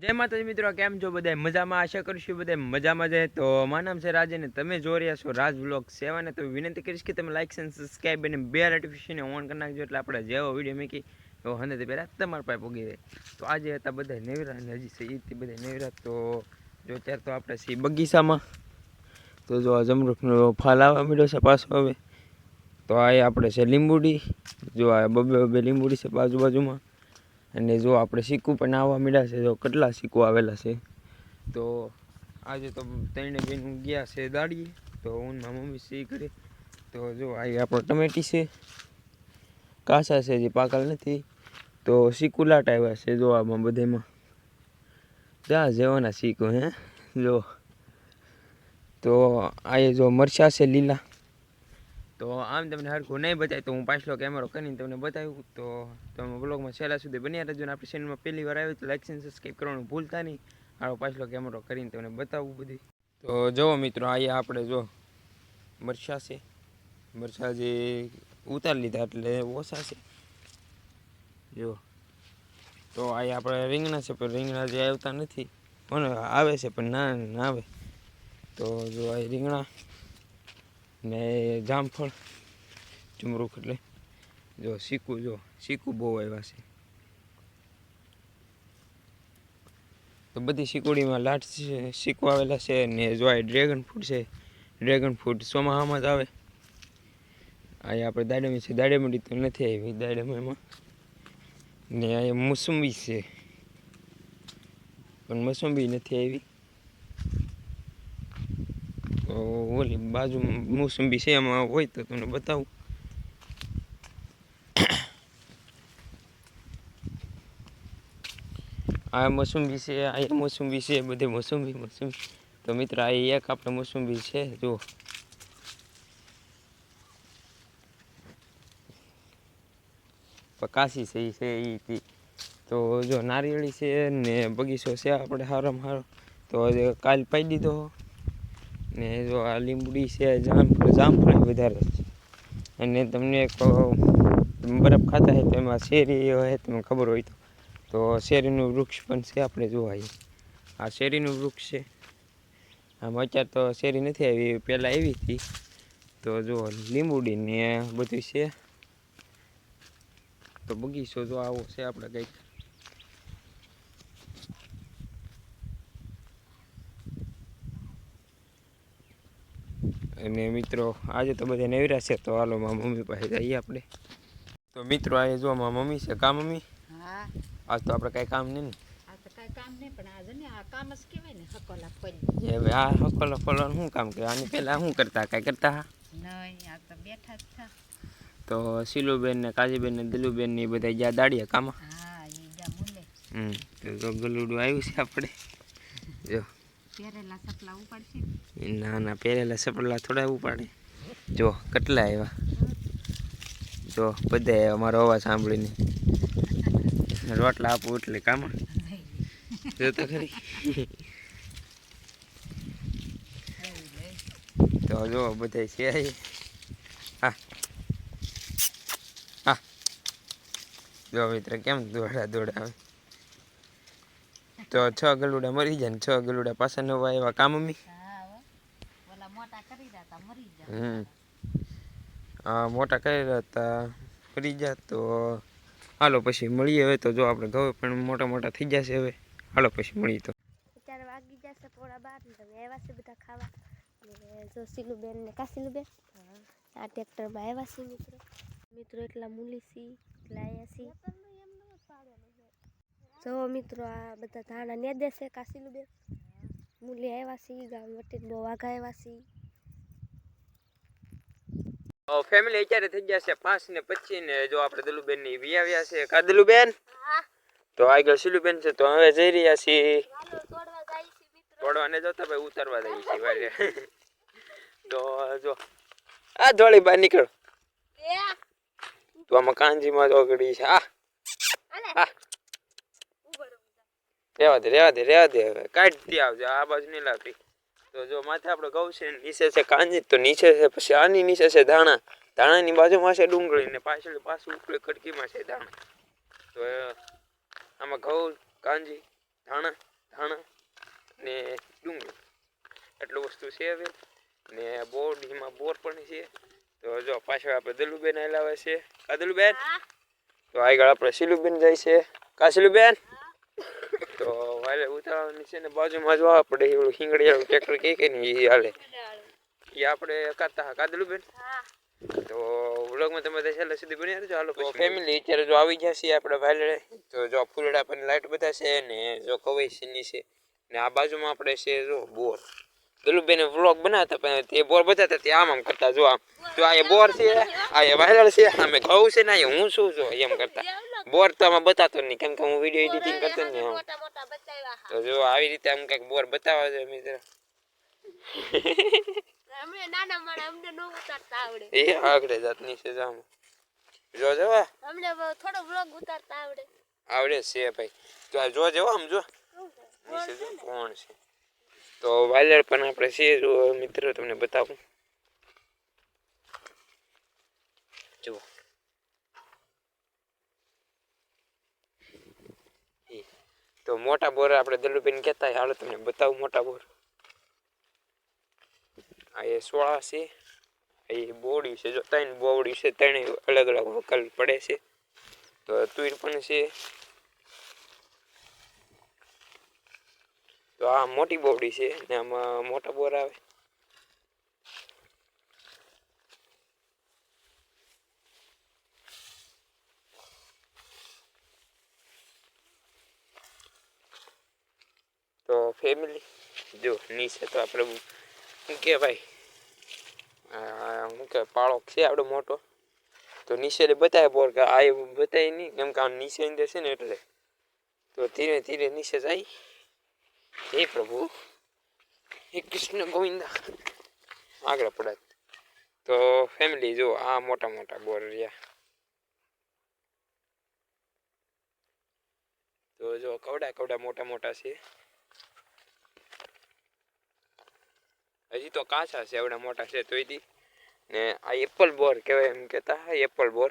જય માતાજી મિત્રો, કેમ છો બધા મજામાં? આશા કરીશું બધા મજામાં છે. તો મારું નામ છે રાજ અને તમે જોઈ રહ્યા છો રાજ બ્લોગ સેવા ને તો વિનંતી કરીશ કે તમે લાઇક અને સબસ્ક્રાઈબ અને બે નોટિફિકેશન ઓન કરી નાખજો એટલે આપણે જેવો વીડિયો મૂકી એવો તે પહેલાં તમારા પાસે પૂગી જાય. તો આજે હતા બધા નેવરા અને હજી છે ઈદથી બધા નેવરા. તો જો અત્યારે તો આપણે છીએ બગીચામાં. તો જો આ જમરૂખનો ફાલ આવવા મળ્યો છે પાછો હવે. તો આ આપણે છે લીંબુડી. જો આ બબે બબે લીંબુડી છે બાજુ બાજુમાં. અને જો આપણે સિક્કું પણ આવવા મળ્યા છે જો કેટલા સિક્કું આવેલા છે? તો આજે તો ત્રણે બેન ગયા છે દાડીએ, તો હું મારા મમ્મી સી કરી? તો જો આ આપણે ટમેટી છે કાસા છે જે પાકલ નથી. તો સિક્કુ લાટ આવ્યા છે જો આમાં બધામાં. જા જેવાના સિક્કુ હે? જો. તો આ જો મરચા છે લીલા. તો આમ તમને હરખું નહીં બતાય, તો હું પાછલો કેમેરો કરીને તમને બતાવ્યું તો તમે બ્લોગમાં છેલ્લા સુધી બન્યા રહેજો ને આપણી ચેનલમાં પહેલી વાર આવ્યું તો લાઇક એન્ડ સબસ્ક્રાઈબ કરવાનું ભૂલતા નહીં. આવો પાછલો કેમેરો કરીને તમને બતાવવું બધું. તો જુઓ મિત્રો, અહીંયા આપણે જો મરચા છે. મરચા જે ઉતારી લીધા એટલે ઓછા છે. જો તો અહીંયા આપણે રીંગણા છે, પણ રીંગણા જે આવતા નથી, પણ આવે છે, પણ ના ના આવે. તો જો આ રીંગણા ને જામફળ ચમરૂખ એટલે. જો શીકું જો શીકું બહુ આવ્યા છે. તો બધી શીકુડીમાં લાટ છે શીકું આવેલા છે ને જો આ ડ્રેગન ફ્રૂટ છે ડ્રેગન ફ્રૂટ ચોમાહામાં જ આવે. અહીંયા આપણે દાડેમી છે, દાડેમડી તો નથી આવી દાડેમીમાં ને અહીંયા મોસંબી છે. પણ મોસંબી નથી આવી. તો ઓલી બાજુ મોસંબી છે એમાં હોય તો તમને બતાવું. આ મોસંબી છે, આ મોસંબી છે, બધે મોસંબી મોસંબી તો મિત્ર, આ એક આપણે મોસંબી છે, જો. પકાસી છે એ છે, ઈ તો. જો નારિયેળી છે ને બગીચો છે, આપણે સારામાં સારો તો કાલ પાઈ દીધો. ને જો આ લીંબડી છે, જામફળ જામફળ વધારે છે. અને તમને એક બરફ ખાતા હોય તો એમાં શેરી હોય, તમને ખબર હોય તો. તો શેરીનું વૃક્ષ પણ છે, આપણે જોવાય આ શેરીનું વૃક્ષ છે. આમ અત્યારે તો શેરી નથી આવી પહેલાં આવી હતી. તો જો લીંબુડી ને બધું છે. તો બગીચો જો આવો છે, આપણે કંઈક. અને મિત્રો આજે તો બધા નેવરા છે તો હાલો માં મમ્મી પાસે જઈએ આપણે. તો મિત્રો આજે જો માં મમ્મી છે કા મમ્મી? હા. આજ તો આપણે કાંઈ કામ નહીં ને? હવે આ હકોલો શું કામ આની પહેલાં શું કરતા કાંઈ કરતા હા? તો બેઠા જ તો શીલુબેન ને કાજીબેન ને દિલુબેન ને એ બધા જ્યાં દાડીએ કામાં હમ તો ગલુડું આવ્યું છે આપણે. જો. સપલા ના ના પહેરેલા સપડા થોડા ઉપાડે. જો, કેટલા આવ્યા જો, બધા અમારો અવાજ સાંભળીને. રોટલા આપું એટલે કામાં જો તો ખરી. તો જો બધા છે હા. હા. જો મિત્ર, કેમ દોડા દોડા આવે? તો છ ગલુડા મરી જાય ને છ ગલુડા પાછા નવા એવા કામ અમી હા મોટા કરી દેતા મરી જા હમ. આ મોટા કરેલા હતા ફરી ગયા તો હાલો પછી મળીએ હવે તો જો આપણે ઘઉં પણ મોટા મોટા થઈ જશે હવે. હાલો પછી મળીએ તો. અત્યારે વાગી જશે પોળા બાર તમે આવ્યા છે બધા ખાવા. જો સીલુબેન ને કા સીલુબેન આ ટ્રેક્ટરમાં આવ્યા છે મિત્રો. મિત્રો એટલા મૂલી સી એટલા આવ્યા સી જો મિત્રો આ બધા ધાણા ને દેશે કા સીલુબેન મૂલી આવ્યા છીએ ગામ વટીને બહુ વાઘા આવ્યા છીએ ફેમિલી અત્યારે થઈ ગયા છે પાંચ ને પચીસ ને જો આપણે દલુબેનની વી આવ્યા છે. કા દલુબેન? તો આગળ સિલુબેન છે તો હવે જઈ રહ્યા છીએ છે તોડવાને જતા ભાઈ ઉતારવા જઈએ છીએ વાલે તો જો આ ધોળી બહાર નીકળ. તું આમાં કાંજીમાં ઓગળી છે. આ રેવા દે રેવા દે રેવા દે હવે. કાઢતી આવજો આ બાજુ નહીં લાવતી. તો જો માથે આપણે ઘઉં છે નીચે છે કાંજી તો નીચે છે પછી આની નીચે છે ધાણા. ધાણાની બાજુમાં છે ડુંગળી ને પાછળ પાછું ઉપર ખડકીમાં છે ધાણા. તો આમાં ઘઉં કાંજી ધાણા ધાણા ને ડુંગળી. એટલું વસ્તુ છે હવે. ને બોરડીમાં બોર પણ છે. તો જો પાછળ આપણે દલુબેન હલાવે છે. કા દલુબેન? તો આગળ આપણે સિલુબેન જાય છે. કા શીલુબેન? તો વાલે ઉતારવાની છે ને બાજુમાં જો આપણે એવું હિંગળિયાળું ટ્રેક્ટર કે કે ને એ હાલે. એ આપણે કાતા હા. દલુબેન તો વ્લોગમાં તમે છેલ્લે સુધી બની રહેજો હાલો પછી ફેમિલી અત્યારે જો આવી ગયા છીએ આપણે ભાઈલડે તો જો ફૂલડા પર લાઈટ બધા છે ને જો કવાઈ ની છે ને આ બાજુમાં આપણે છે જો બોર. દલુબેને વ્લોગ બનાવતા પણ તે બોર બતાવતા તે આમ આમ કરતા જો આમ. જો આ એ બોર છે આ એ વાયરલ છે અમે ઘઉં છે ને હું શું છું એમ કરતા. બોર તો આમાં બતાતો નહીં કેમ કે હું વીડિયો એડિટિંગ કરતો ને બતાવ્યા તો જો આવી રીતે આમ કંઈક બોર બતાવવા છે મિત્ર. અમને નાના માણા અમને ન ઉતારતા આવડે. એ આગળ જાતની છે જામ જો જો અમને થોડો વ્લોગ ઉતારતા આવડે. આવડે છે ભાઈ. તો જો જો આમ જો કોણ છે? તો વાયલર પણ આપણે છીએ જો મિત્રો તમને બતાવું. જુઓ. તો મોટા બોર આપણે દલુબેન કહેતા હાલો તમને બતાવું મોટા બોર. આ એ સોળા છે એ બોડી છે, જો ત્રણ બોવડી છે, ત્રણેય અલગ અલગ વકલ પડે છે. તો તુર પણ છે. તો આ મોટી બોડી છે ને આમાં મોટા બોર આવે. તો ફેમિલી જો નીચે તો આપણે શું કે ભાઈ શું કે પાળો છે આપણો મોટો. તો નીચે બતાવે બોર કે આ બતાવે નહીં કેમ કે આ નીચે અંદર છે ને એટલે. તો ધીરે ધીરે નીચે જાય. હે પ્રભુ, હે કૃષ્ણ ગોવિંદા. આગળ પડત તો ફેમિલી જો આ મોટા મોટા બોર રહ્યા. તો જો કવડા કવડા મોટા મોટા છે. હજી તો કાચા છે, એવડા મોટા છે તોયથી ને આ એપલ બોર કહેવાય એમ કહેતા એપલ બોર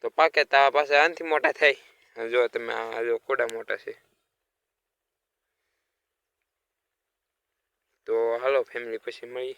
તો પાકે તા પાસે આનથી મોટા થાય. જો તમે આ જો કોડા મોટા છે. તો હાલો ફેમિલી પછી મળી